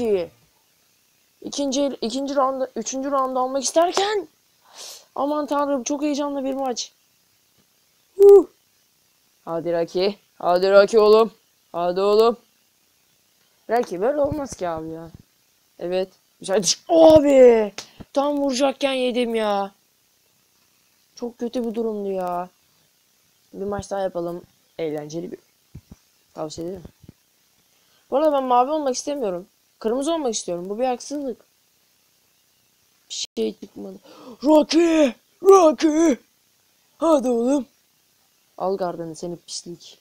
Rocky. İkinci, ikinci round, üçüncü round almak isterken aman tanrım çok heyecanlı bir maç. Huh. Hadi Rocky. Hadi Rocky oğlum. Hadi oğlum. Rocky böyle olmaz ki abi ya. Evet. Güzel. Abi. Tam vuracakken yedim ya. Çok kötü bir durumdu ya. Bir maç daha yapalım. Eğlenceli bir. Tavsiye ederim. Bu arada ben mavi olmak istemiyorum. Kırmızı olmak istiyorum. Bu bir haksızlık. Bir şey çıkmadı. Rocky! Rocky! Hadi oğlum. Al gardını seni pislik.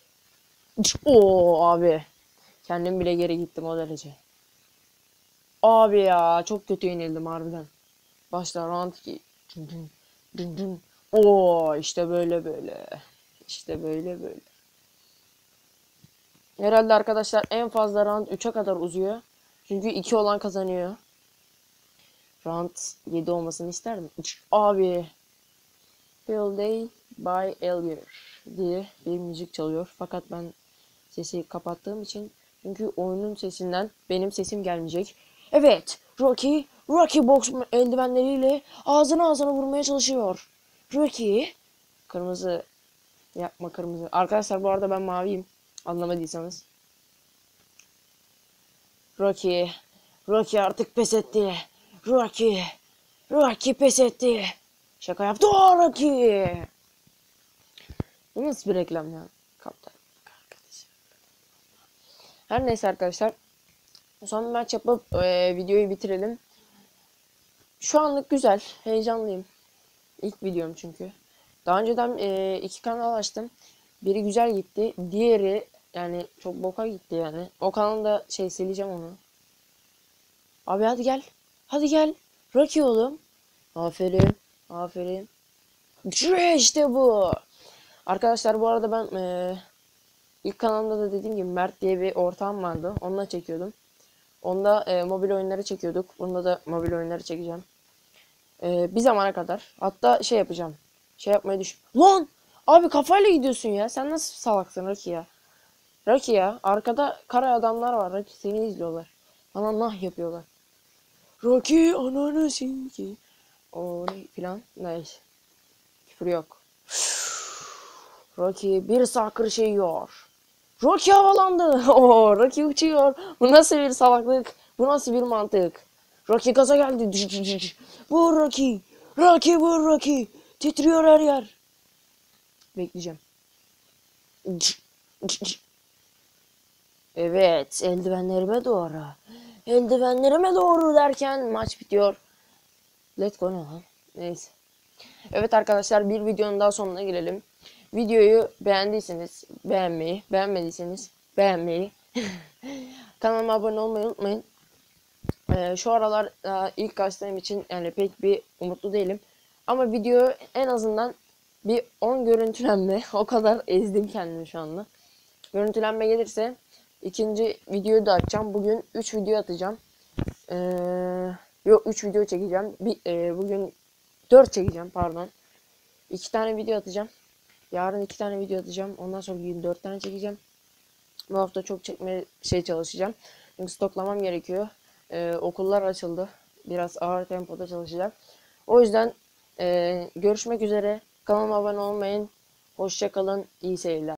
Oo abi. Kendim bile geri gittim o derece. Abi ya çok kötü yenildim harbiden. Başta round 2. Dün dün dün dün. Oo işte böyle böyle. İşte böyle böyle. Herhalde arkadaşlar en fazla round 3'e kadar uzuyor. Çünkü 2 olan kazanıyor. Round 7 olmasını isterdim. Abi. Bill Day by Elgar diye bir müzik çalıyor. Fakat ben sesi kapattığım için çünkü oyunun sesinden benim sesim gelmeyecek. Evet, Rocky, Rocky box eldivenleriyle ağzına ağzına vurmaya çalışıyor. Rocky, kırmızı yapma kırmızı. Arkadaşlar bu arada ben maviyim. Anlamadıysanız. Rocky, Rocky artık pes etti. Rocky, Rocky pes etti. Şaka yaptı o Rocky. Bu nasıl bir reklam ya? Kaptan. Her neyse arkadaşlar. Son bir maç yapıp e, videoyu bitirelim. Şu anlık güzel. Heyecanlıyım. İlk videom çünkü. Daha önceden e, iki kanal açtım. Biri güzel gitti. Diğeri yani çok boka gitti yani. O kanalda şey sileceğim onu. Abi hadi gel. Hadi gel. Rocky oğlum. Aferin. Aferin. İşte bu. Arkadaşlar bu arada ben e, ilk kanalımda da dediğim gibi Mert diye bir ortağım vardı. Onunla çekiyordum. Onda e, mobil oyunları çekiyorduk. Bunda da mobil oyunları çekeceğim. E, bir zamana kadar. Hatta şey yapacağım. Şey yapmayı düşün. Lan! Abi kafayla gidiyorsun ya. Sen nasıl salaksın Rocky ya? Rocky ya. Arkada kara adamlar var. Rocky seni izliyorlar. Bana nah yapıyorlar. Rocky ananı sinki. O ne filan. Neyse. Küfür yok. Rocky bir sakır şey yiyor. Rocky havalandı. Oo, Rocky uçuyor. Bu nasıl bir salaklık? Bu nasıl bir mantık? Rocky gaza geldi. Bu Rocky. Rocky bu Rocky. Titriyor her yer. Bekleyeceğim. Evet, eldivenlerime doğru. Eldivenlerime doğru derken maç bitiyor. Let's go ne lan? Neyse. Evet arkadaşlar bir videonun daha sonuna gelelim. Videoyu beğendiyseniz beğenmeyi, beğenmediyseniz beğenmeyi. Kanalıma abone olmayı unutmayın. Ee, şu aralar e, ilk açtığım için yani pek bir umutlu değilim. Ama video en azından bir 10 görüntülenme. O kadar ezdim kendimi şu anda. Görüntülenme gelirse ikinci videoyu da açacağım. Bugün 3 video atacağım. Ee, yok 3 video çekeceğim. Bir, e, bugün 4 çekeceğim pardon. 2 tane video atacağım. Yarın 2 tane video atacağım. Ondan sonra gün 4 tane çekeceğim. Bu hafta çok çekmeye şey çalışacağım. Çünkü stoklamam gerekiyor. Ee, okullar açıldı. Biraz ağır tempoda çalışacağım. O yüzden e, görüşmek üzere. Kanalıma abone olmayın. Hoşçakalın. İyi seyirler.